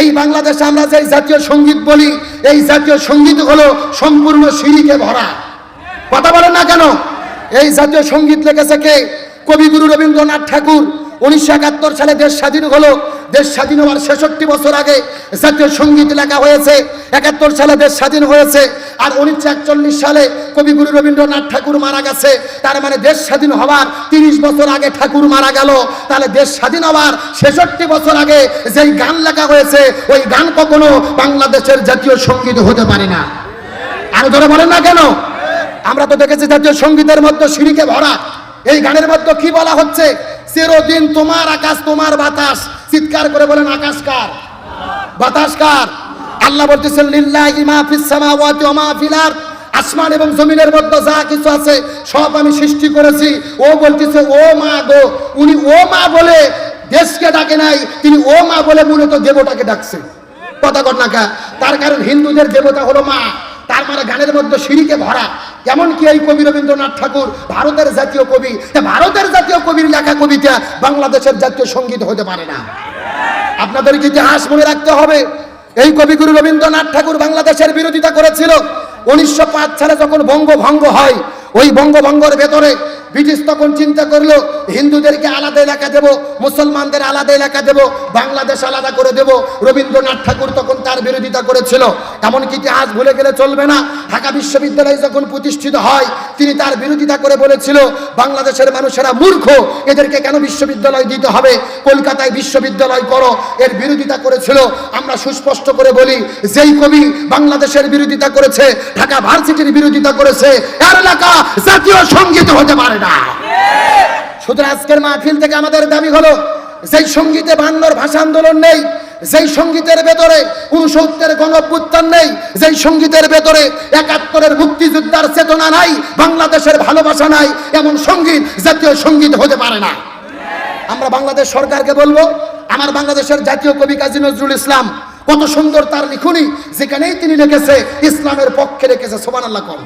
এই বাংলাদেশে আমরা যে জাতীয় সংগীত বলি, এই জাতীয় সংগীত হলো সম্পূর্ণ সিঁড়িকে ভরা। কথা বলেন না কেন? এই জাতীয় সংগীত লেগেছে কে? কবিগুরু রবীন্দ্রনাথ ঠাকুর, উনিশশো একাত্তর সালে দেশ স্বাধীন হলো। দেশ স্বাধীন হওয়ার ছেষট্টি বছর আগে জাতীয় সংগীত লেখা হয়েছে, একাত্তর সালে দেশ স্বাধীন হয়েছে, আর উনিশশো একচল্লিশ সালে কবিগুরু রবীন্দ্রনাথ ঠাকুর মারা গেছে, তার মানে দেশ স্বাধীন হওয়ার তিরিশ বছর আগে ঠাকুর মারা গেল, তাহলে দেশ স্বাধীন হওয়ার ছেষট্টি বছর আগে যেই গান লেখা হয়েছে, ওই গান কখনো বাংলাদেশের জাতীয় সংগীত হতে পারে না। আরও ধরে বলেন না কেন? আমরা তো দেখেছি জাতীয় সঙ্গীতের মধ্যে সিঁড়িকে ভরা। এই গানের মধ্যে কি বলা হচ্ছে? চিরদিন তোমার আকাশ, তোমার বাতাস চিৎকার করে বলেন, আকাশ কার? বাতাস কার? আল্লাহ বলতেছেন, লিল্লাহি মা ফিস সামাওয়াতি ওয়া মা ফিল আরদ। আসমান এবং জমিনের মধ্যে যা কিছু আছে, সব আমি সৃষ্টি করেছি। ও বলতেছে, ও মা গো। উনি, ও মা বলে দেশকে ডাকে নাই, তিনি ও মা বলে মূলত দেবতাকে ডাকছে। কথা কর না কা? তার কারণ হিন্দুদের দেবতা হলো মা। তার মানে গানের মধ্যে সিঁড়িকে ভরা। এমনকি এই কবি রবীন্দ্রনাথ ঠাকুর, ভারতের জাতীয় কবি ভারতের জাতীয় কবির লেখা কবিতা বাংলাদেশের জাতীয় সংগীত হতে পারে না। আপনাদেরকে ইতিহাস মনে রাখতে হবে। এই কবিগুরু রবীন্দ্রনাথ ঠাকুর বাংলাদেশের বিরোধিতা করেছিল। উনিশশো পাঁচ সালে যখন বঙ্গভঙ্গ হয়, ওই বঙ্গভঙ্গের ভেতরে ব্রিটিশ তখন চিন্তা করল, হিন্দুদেরকে আলাদা এলাকা দেব, মুসলমানদের আলাদা এলাকা দেব, বাংলাদেশ আলাদা করে দেব। রবীন্দ্রনাথ ঠাকুর তখন তার বিরোধিতা করেছিল। এমনকি ইতিহাস ভুলে গেলে চলবে না। ঢাকা বিশ্ববিদ্যালয় যখন প্রতিষ্ঠিত হয় তিনি তার বিরোধিতা করে বলেছিল বাংলাদেশের মানুষেরা মূর্খ এদেরকে কেন বিশ্ববিদ্যালয় দিতে হবে? কলকাতায় বিশ্ববিদ্যালয় করো। এর বিরোধিতা করেছিল। আমরা সুস্পষ্ট করে বলি যেই কবি বাংলাদেশের বিরোধিতা করেছে ঢাকা ভার্সিটির বিরোধিতা করেছে এর এলাকা জাতীয় সংগীত হতে পারে না। সুতরাং আজকের মাহফিল থেকে আমাদের দাবি হলো যেই সঙ্গীতে বান্নর ভাষা আন্দোলন নেই যেই সঙ্গীতের ভেতরে উনসত্তরের গণপুত্থান নেই, যেই সঙ্গীতের ভেতরে একাত্তরের মুক্তিযোদ্ধার চেতনা নাই, বাংলাদেশের ভালোবাসা নাই, এমন সংগীত, জাতীয় সংগীত হতে পারে না। আমরা বাংলাদেশ সরকারকে বলব, আমার বাংলাদেশের জাতীয় কবি কাজী নজরুল ইসলাম, কত সুন্দর তার লিখুনি, যেখানেই তিনি লিখেছে, ইসলামের পক্ষে রেখেছে সোমান আল্লাহ কম।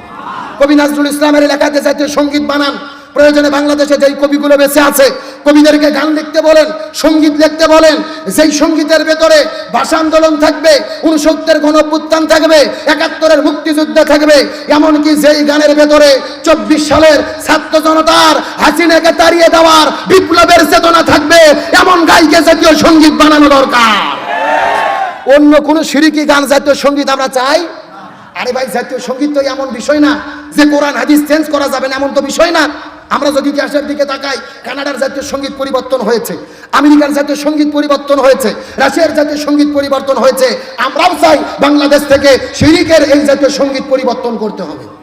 কবি নজরুল ইসলামের এলাকাতে জাতীয় সংগীত বানান, প্রয়োজনে বাংলাদেশে যেই কবিগুলো বেঁচে আছে কবিদেরকে গান লিখতে বলেন, সংগীত লিখতে বলেন, যেই সঙ্গীতের ভেতরে ভাষা আন্দোলন থাকবে উনসত্তর গণপুত্থান থাকবে, একাত্তরের মুক্তিযুদ্ধ থাকবে, এমনকি যেই গানের ভেতরে চব্বিশ সালের ছাত্র জনতার হাসিনাকে তাড়িয়ে দেওয়ার বিপ্লবের চেতনা থাকবে, এমন গাইকে জাতীয় সংগীত বানানো দরকার। অন্য কোনো সিরিকি গান জাতীয় সংগীত আমরা চাই? আরে ভাই, জাতীয় সংগীত তো এমন বিষয় না যে কোরআন, হাদিস চেঞ্জ করা যাবে না, এমন তো বিষয় না। আমরা যদি ইতিহাসের দিকে তাকাই, কানাডার জাতীয় সংগীত পরিবর্তন হয়েছে, আমেরিকার জাতীয় সংগীত পরিবর্তন হয়েছে, রাশিয়ার জাতীয় সংগীত পরিবর্তন হয়েছে, আমরাও চাই বাংলাদেশ থেকে সিরিকের এই জাতীয় সংগীত পরিবর্তন করতে হবে।